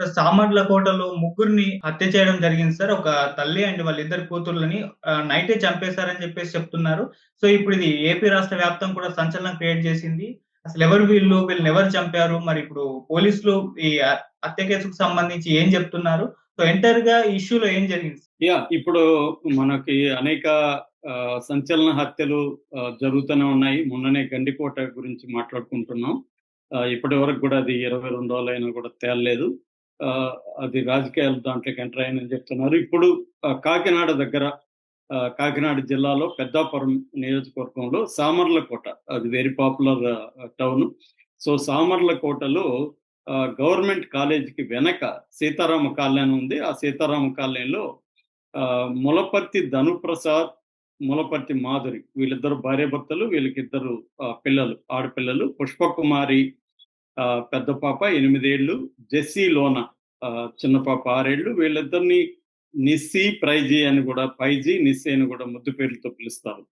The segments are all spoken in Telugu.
సామర్ల కోటలో ముగ్గురిని హత్య చేయడం జరిగింది సార్. ఒక తల్లి అండ్ వాళ్ళిద్దరు కూతుర్లని నైటే చంపేశారని చెప్పేసి చెప్తున్నారు. సో, ఇప్పుడు ఇది ఏపీ రాష్ట్ర వ్యాప్తం కూడా సంచలనం క్రియేట్ చేసింది. అసలు ఎవరు వీళ్ళు? వీళ్ళనెవరు చంపారు? మరి ఇప్పుడు పోలీసులు ఈ హత్య కేసుకు సంబంధించి ఏం చెప్తున్నారు? సో, ఎంటైర్‌గా గా ఇష్యూలో ఏం జరిగింది? యా ఇప్పుడు మనకి అనేక సంచలన హత్యలు జరుగుతూనే ఉన్నాయి. మొన్ననే గండికోట గురించి మాట్లాడుకుంటున్నాం. ఇప్పటి వరకు కూడా అది 22 రోజులైనా కూడా తేలలేదు. అది రాజకీయాలు దాంట్లోకి ఎంటర్ అయ్యాయని చెప్తున్నారు. ఇప్పుడు కాకినాడ దగ్గర కాకినాడ జిల్లాలో పెద్దాపురం నియోజకవర్గంలో సామర్లకోట అది వెరీ పాపులర్ టౌన్ సో, సామర్లకోటలో గవర్నమెంట్ కాలేజీకి వెనక సీతారామ కాలనీ అని ఉంది. ఆ సీతారామ కాలనీలో ములపర్తి ధనుప్రసాద్, ములపర్తి మాధురి వీళ్ళిద్దరు భార్యాభర్తలు. వీళ్ళకిద్దరు పిల్లలు ఆడపిల్లలు. పుష్పకుమారి పెద్ద పాప ఎనిమిదేళ్ళు జెస్సీ లోన చిన్న పాప ఆరేళ్ళు వీళ్ళిద్దరిని నిస్సీ, ప్రైజీ అని కూడా పైజీ, నిస్సీ అని కూడా ముద్దు పేర్లతో పిలుస్తారు.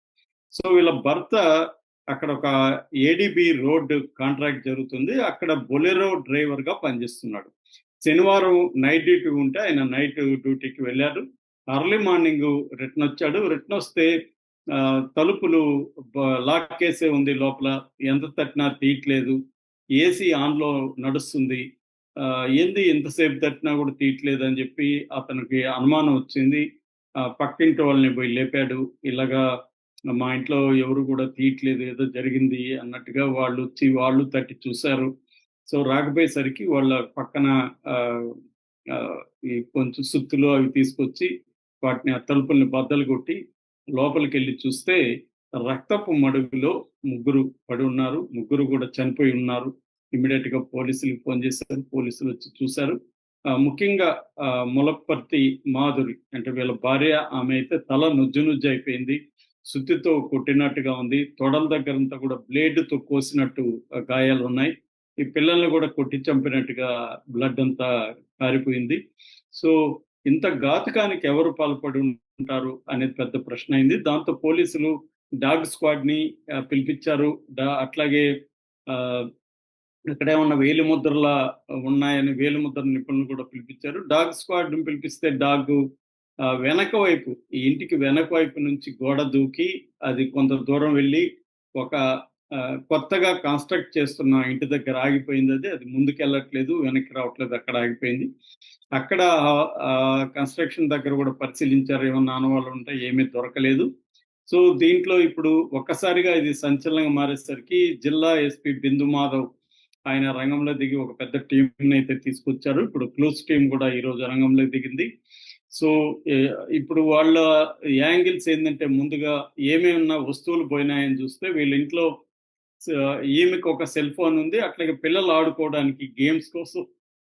సో, వీళ్ళ భర్త అక్కడ ఒక ఏడిబి రోడ్ కాంట్రాక్ట్ జరుగుతుంది. అక్కడ బొలెరో డ్రైవర్‌గా పనిచేస్తున్నాడు. శనివారం నైట్ డ్యూటీ ఉంటే ఆయన నైట్ డ్యూటీకి వెళ్ళారు అర్లీ మార్నింగ్ రిటర్న్ వచ్చాడు. రిటర్న్ వస్తే తలుపులు లాక్ కేసే ఉంది లోపల. ఎంత తట్టినా తీయట్లేదు. ఏసీ ఆన్‌లో నడుస్తుంది. ఏంది ఎంతసేపు తట్టినా కూడా తీయట్లేదని చెప్పి అతనికి అనుమానం వచ్చింది. పక్కింటి వాళ్ళని పోయి లేపాడు. ఇలాగా మా ఇంట్లో ఎవరు కూడా తీయట్లేదు. ఏదో జరిగింది అన్నట్టుగా వాళ్ళు వచ్చి వాళ్ళు తట్టి చూశారు సో, రాకపోయేసరికి వాళ్ళ పక్కన ఈ కొంచెం సుత్తులు అవి తీసుకొచ్చి వాటిని ఆ తలుపుల్ని బద్దలు కొట్టి లోపలికి వెళ్ళి చూస్తే రక్తపు మడుగులో ముగ్గురు పడి ఉన్నారు. ముగ్గురు కూడా చనిపోయి ఉన్నారు. ఇమ్మీడియేట్‌గా పోలీసులకు ఫోన్ చేశారు. పోలీసులు వచ్చి చూశారు ముఖ్యంగా ఆహ్, ములప్పర్తి మాధురి అంటే వీళ్ళ భార్య ఆమె అయితే తల నుజ్జు నుజ్జు అయిపోయింది. సుత్తితో కొట్టినట్టుగా ఉంది. తొడల దగ్గరంతా కూడా బ్లేడ్‌తో కోసినట్టు గాయాలు ఉన్నాయి ఈ పిల్లల్ని కూడా కొట్టి చంపినట్టుగా బ్లడ్ అంతా కారిపోయింది. సో, ఇంత ఘాతుకానికి ఎవరు పాల్పడి ఉంటారు అనేది పెద్ద ప్రశ్న అయింది. దాంతో పోలీసులు డాగ్ స్క్వాడ్‌ని ని పిలిపించారు. డా అట్లాగే ఆహ్, అక్కడేమన్నా వేలిముద్రల ఉన్నాయని వేలిముద్ర నిపుణులు కూడా పిలిపించారు. డాగ్ స్క్వాడ్‌ని పిలిపిస్తే డాగ్ వెనక వైపు ఈ ఇంటికి వెనక వైపు నుంచి గోడ దూకి అది కొంత దూరం వెళ్ళి ఒక కొత్తగా కన్‌స్ట్రక్ట్ చేస్తున్న ఇంటి దగ్గర ఆగిపోయిందది. అది ముందుకెళ్ళట్లేదు. వెనక్కి రావట్లేదు. అక్కడ ఆగిపోయింది. అక్కడ కన్‌స్ట్రక్షన్ దగ్గర కూడా పరిశీలించారు. ఏమన్నా అనవాళ్ళు ఉంటే ఏమీ దొరకలేదు. సో, దీంట్లో ఇప్పుడు ఒక్కసారిగా ఇది సంచలనంగా మారేసరికి జిల్లా ఎస్పీ బిందు మాధవ్ ఆయన రంగంలో దిగి ఒక పెద్ద టీమ్‌నైతే తీసుకొచ్చారు. ఇప్పుడు క్లోజ్ టీం కూడా ఈరోజు రంగంలో దిగింది. సో, ఇప్పుడు వాళ్ళ యాంగిల్స్ ఏంటంటే ముందుగా ఏమేమన్నా వస్తువులు పోయినాయని చూస్తే వీళ్ళ ఇంట్లో ఈమెకు ఒక సెల్ ఫోన్ ఉంది. అట్లాగే పిల్లలు ఆడుకోవడానికి గేమ్స్ కోసం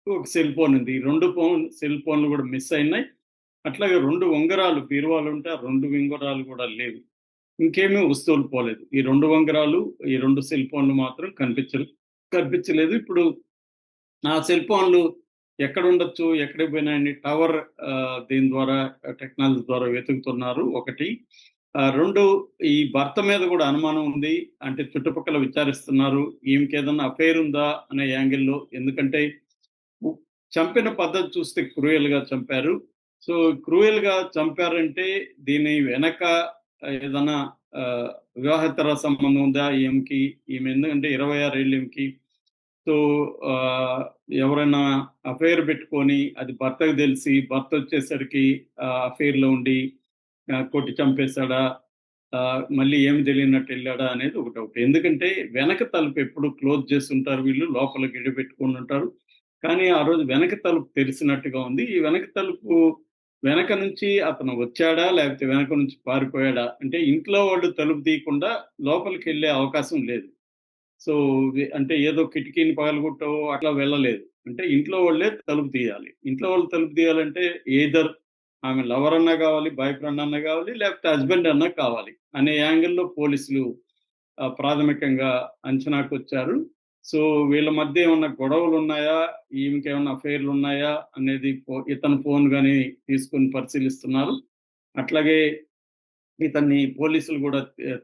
ఒక సెల్ ఫోన్ ఉంది. ఈ 2 ఫోన్ సెల్ ఫోన్‌లు కూడా మిస్ అయినాయి. అట్లాగే రెండు ఉంగరాలు బీరువాలు ఉంటే ఆ రెండు ఉంగరాలు కూడా లేవు. ఇంకేమీ వస్తువులు పోలేదు. ఈ రెండు ఉంగరాలు, ఈ రెండు సెల్ ఫోన్‌లు మాత్రం కనిపించలే కనిపించలేదు. ఇప్పుడు ఆ సెల్ ఫోన్‌లు ఎక్కడుండొచ్చు? ఎక్కడికి పోయినాయని టవర్ దీని ద్వారా టెక్నాలజీ ద్వారా వెతుకుతున్నారు ఒకటి. రెండు ఈ భర్త మీద కూడా అనుమానం ఉంది. అంటే చుట్టుపక్కల విచారిస్తున్నారు. ఈమెకేదన్నా అఫైర్ ఉందా అనే యాంగిల్‌లో. ఎందుకంటే చంపిన పద్ధతి చూస్తే క్రూయల్‌గా చంపారు. సో, క్రూయల్గా చంపారంటే దీని వెనక ఏదైనా వివాహేతర సంబంధం ఉందా ఈమెకి? ఈమె ఎందుకంటే 26 ఏళ్ళు ఈమెకి. సో, ఎవరైనా అఫైర్ పెట్టుకొని అది భర్తకు తెలిసి భర్త వచ్చేసరికి అఫైర్‌లో ఉండి కొట్టి చంపేసాడా? మళ్ళీ ఏమి తెలియనట్టు వెళ్ళాడా అనేది ఒక డౌట్. ఎందుకంటే వెనక తలుపు ఎప్పుడు క్లోజ్ చేస్తుంటారు వీళ్ళు. లోపల గడి పెట్టుకుని ఉంటారు. కానీ ఆ రోజు వెనక తలుపు తెరిచినట్టుగా ఉంది. ఈ వెనక తలుపు వెనక నుంచి అతను వచ్చాడా? లేకపోతే వెనక నుంచి పారిపోయాడా? అంటే ఇంట్లో వాళ్ళు తలుపు తీయకుండా లోపలికి వెళ్ళే అవకాశం లేదు. సో, అంటే ఏదో కిటికీని పగలగొట్టో అట్లా వెళ్ళలేదు. అంటే ఇంట్లో వాళ్ళే తలుపు తీయాలి. ఇంట్లో వాళ్ళు తలుపు తీయాలంటే ఏదర్ ఆమె లవర్ అన్నా కావాలి, బాయ్ ఫ్రెండ్ అన్నా కావాలి, లేకపోతే హస్బెండ్ అన్నా కావాలి. అనే యాంగిల్‌లో పోలీసులు ప్రాథమికంగా అంచనాకు వచ్చారు సో, వీళ్ళ మధ్య ఏమన్నా గొడవలున్నాయా? ఈమెకేమన్నా అఫైర్‌లు ఉన్నాయా? అనేది ఇతను ఇతని ఫోన్ కానీ తీసుకొని పరిశీలిస్తున్నారు. అట్లాగే ఇతన్ని పోలీసులు కూడా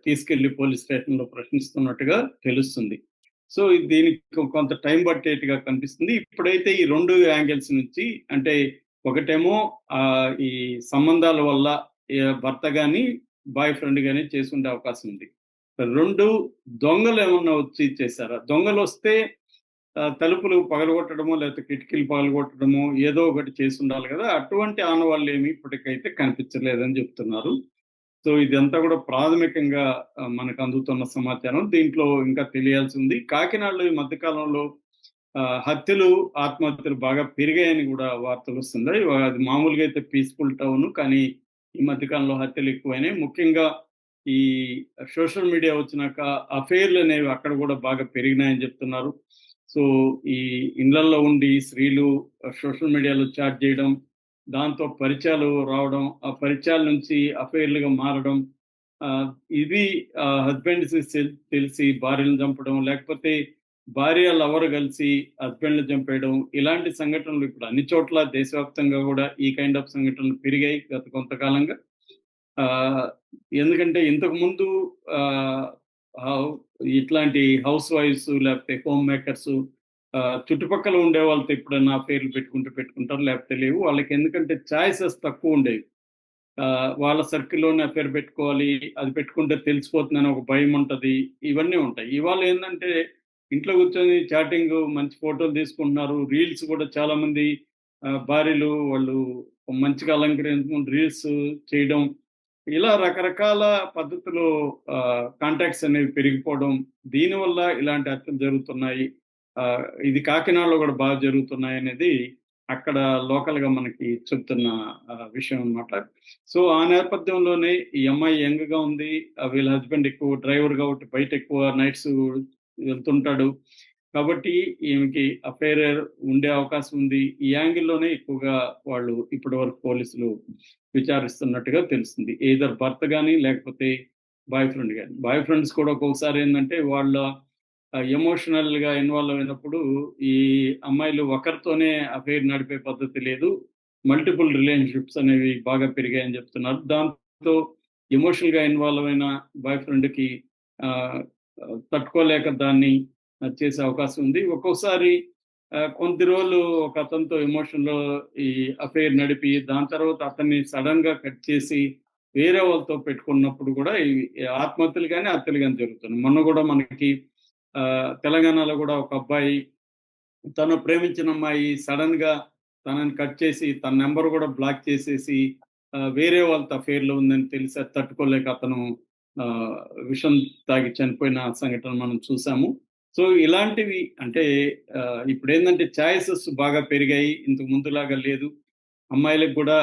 తీసుకెళ్ళి పోలీస్ స్టేషన్‌లో ప్రశ్నిస్తున్నట్టుగా తెలుస్తుంది. సో దీనికి కొంత టైం పట్టేట్టుగా కనిపిస్తుంది ఇప్పుడైతే ఈ రెండు యాంగిల్స్ నుంచి అంటే ఒకటేమో ఆ ఈ సంబంధాల వల్ల భర్త కానీ బాయ్ ఫ్రెండ్ కానీ చేసుకునే అవకాశం ఉంది రెండు దొంగలు ఏమన్నా వచ్చి చేశారా? దొంగలు వస్తే తలుపులు పగలగొట్టడమో లేకపోతే కిటికీలు పగలగొట్టడమో ఏదో ఒకటి చేసి ఉండాలి కదా. అటువంటి ఆనవాళ్ళు ఏమి ఇప్పటికైతే కనిపించలేదని చెప్తున్నారు. సో ఇదంతా కూడా ప్రాథమికంగా మనకు అందుతున్న సమాచారం. దీంట్లో ఇంకా తెలియాల్సి ఉంది. కాకినాడలో ఈ మధ్యకాలంలో ఆ, హత్యలు ఆత్మహత్యలు బాగా పెరిగాయని కూడా వార్తలు వస్తున్నాయి. అది మామూలుగా అయితే పీస్ఫుల్ టౌన్ కానీ ఈ మధ్యకాలంలో హత్యలు ఎక్కువైనాయి. ముఖ్యంగా ఈ సోషల్ మీడియా వచ్చినాక అఫైర్లు అనేవి అక్కడ కూడా బాగా పెరిగినాయని చెప్తున్నారు. సో ఈ ఇండ్లల్లో ఉండి స్త్రీలు సోషల్ మీడియాలో చాట్ చేయడం దాంతో పరిచయాలు రావడం ఆ పరిచయాల నుంచి అఫైర్లుగా మారడం ఆ, ఇది హస్బెండ్స్ తెలిసి భార్యను చంపడం లేకపోతే భార్య లవర్ కలిసి హస్బెండ్లు చంపేయడం ఇలాంటి సంఘటనలు ఇప్పుడు అన్ని చోట్ల దేశవ్యాప్తంగా కూడా ఈ కైండ్ ఆఫ్ సంఘటనలు పెరిగాయి గత కొంతకాలంగా. ఎందుకంటే ఇంతకు ముందు ఆ, హౌ- ఇట్లాంటి హౌస్ వైఫ్స్ లేకపోతే హోమ్ మేకర్స్ చుట్టుపక్కల ఉండే వాళ్ళతో ఎప్పుడైనా పేర్లు పెట్టుకుంటూ పెట్టుకుంటారు లేకపోతే లేవు. వాళ్ళకి ఎందుకంటే ఛాయిసెస్ తక్కువ ఉండేవి. ఆ, వాళ్ళ సర్కిల్లోనే పేరు పెట్టుకోవాలి అది పెట్టుకుంటే తెలిసిపోతుందని ఒక భయం ఉంటుంది. ఇవన్నీ ఉంటాయి. ఇవాళ ఏంటంటే ఇంట్లో కూర్చొని చాటింగ్ మంచి ఫోటోలు తీసుకుంటున్నారు. రీల్స్ కూడా చాలా మంది ఆ, భార్యలు వాళ్ళు మంచిగా అలంకరించుకుని రీల్స్ చేయడం ఇలా రకరకాల పద్ధతిలో కాంటాక్ట్స్ అనేవి పెరిగిపోవడం దీనివల్ల ఇలాంటి హత్యలు జరుగుతున్నాయి. ఆ, ఇది కాకినాడలో కూడా బాగా జరుగుతున్నాయి అనేది అక్కడ లోకల్గా మనకి చెప్తున్న విషయం అన్నమాట. సో ఆ నేపథ్యంలోనే ఈ అమ్మాయి యంగ్గా ఉంది వీళ్ళ హస్బెండ్ ఎక్కువ డ్రైవర్ కాబట్టి బయట ఎక్కువ నైట్స్ వెళ్తుంటాడు. కాబట్టి ఈమెకి అఫైర్ ఉండే అవకాశం ఉంది. ఈ యాంగిల్లోనే ఎక్కువగా వాళ్ళు ఇప్పటి వరకు పోలీసులు విచారిస్తున్నట్టుగా తెలుస్తుంది. ఏదర్ భర్త కానీ లేకపోతే బాయ్ ఫ్రెండ్ కానీ బాయ్ ఫ్రెండ్స్ కూడా ఒక్కొక్కసారి ఏంటంటే వాళ్ళ ఎమోషనల్గా ఇన్వాల్వ్ అయినప్పుడు ఈ అమ్మాయిలు ఒకరితోనే అఫైర్ నడిపే పద్ధతి లేదు. మల్టిపుల్ రిలేషన్షిప్స్ అనేవి బాగా పెరిగాయని చెప్తున్నారు. దాంతో ఎమోషనల్గా ఇన్వాల్వ్ అయిన బాయ్ ఫ్రెండ్కి తట్టుకోలేక దాన్ని చేసే అవకాశం ఉంది. ఒక్కొక్కసారి కొద్ది రోజులు ఒక అతనితో ఎమోషన్లో ఈ అఫైర్ నడిపి దాని తర్వాత అతన్ని సడన్గా కట్ చేసి వేరే వాళ్ళతో పెట్టుకున్నప్పుడు కూడా ఈ ఆత్మహత్యలు కానీ హత్యలు కానీ జరుగుతుంది మొన్న కూడా మనకి ఆ, తెలంగాణలో కూడా ఒక అబ్బాయి తను ప్రేమించిన అమ్మాయి సడన్గా తనని కట్ చేసి తన నెంబర్ కూడా బ్లాక్ చేసేసి వేరే వాళ్ళతో affair లో ఉందని తెలిసి తట్టుకోలేక అతను ఆ, విషం తాగి చనిపోయిన సంఘటన మనం చూసాము. సో ఇలాంటివి అంటే ఇప్పుడు ఏంటంటే ఛాయిసెస్ బాగా పెరిగాయి. ఇంతకు ముందులాగా లేదు. అమ్మాయిలకు కూడా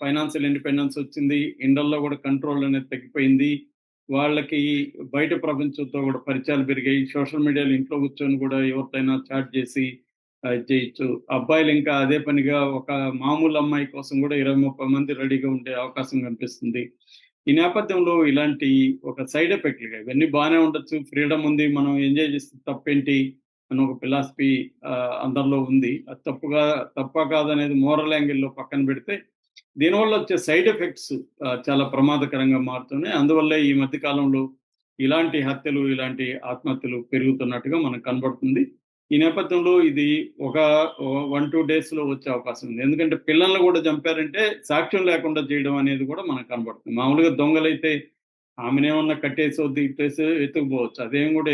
ఫైనాన్షియల్ ఇండిపెండెన్స్ వచ్చింది. ఇండల్లో కూడా కంట్రోల్ అనేది తగ్గిపోయింది. వాళ్ళకి బయట ప్రపంచంతో కూడా పరిచయాలు పెరిగాయి. సోషల్ మీడియాలో ఇంట్లో కూర్చొని కూడా ఎవరితోనైనా చాట్ చేసి చేయొచ్చు. అబ్బాయిలు ఇంకా అదే పనిగా ఒక మామూలు అమ్మాయి కోసం కూడా ఇరవై ముప్పై మంది రెడీగా ఉండే అవకాశం కనిపిస్తుంది. ఈ నేపథ్యంలో ఇలాంటి ఒక సైడ్ ఎఫెక్ట్లుగా ఇవన్నీ బాగానే ఉండొచ్చు. ఫ్రీడమ్ ఉంది మనం ఎంజాయ్ చేస్తే తప్పేంటి అని ఒక ఫిలాసఫీ అందరిలో ఉంది. అది తప్పుగా తప్ప కాదనేది మోరల్ యాంగిల్లో పక్కన పెడితే దీనివల్ల వచ్చే సైడ్ ఎఫెక్ట్స్ చాలా ప్రమాదకరంగా మారుతున్నాయి. అందువల్ల ఈ మధ్య కాలంలో ఇలాంటి హత్యలు ఇలాంటి ఆత్మహత్యలు పెరుగుతున్నట్టుగా మనకు కనబడుతుంది. ఈ నేపథ్యంలో ఇది ఒక వన్ టూ డేస్లో వచ్చే అవకాశం ఉంది. ఎందుకంటే పిల్లల్ని కూడా చంపారంటే సాక్ష్యం లేకుండా చేయడం అనేది కూడా మనకు కనబడుతుంది. మామూలుగా దొంగలైతే ఆమెనేమన్నా కట్టేసి వద్దు ఇట్టేసి ఎత్తుకుపోవచ్చు. అదేం కూడా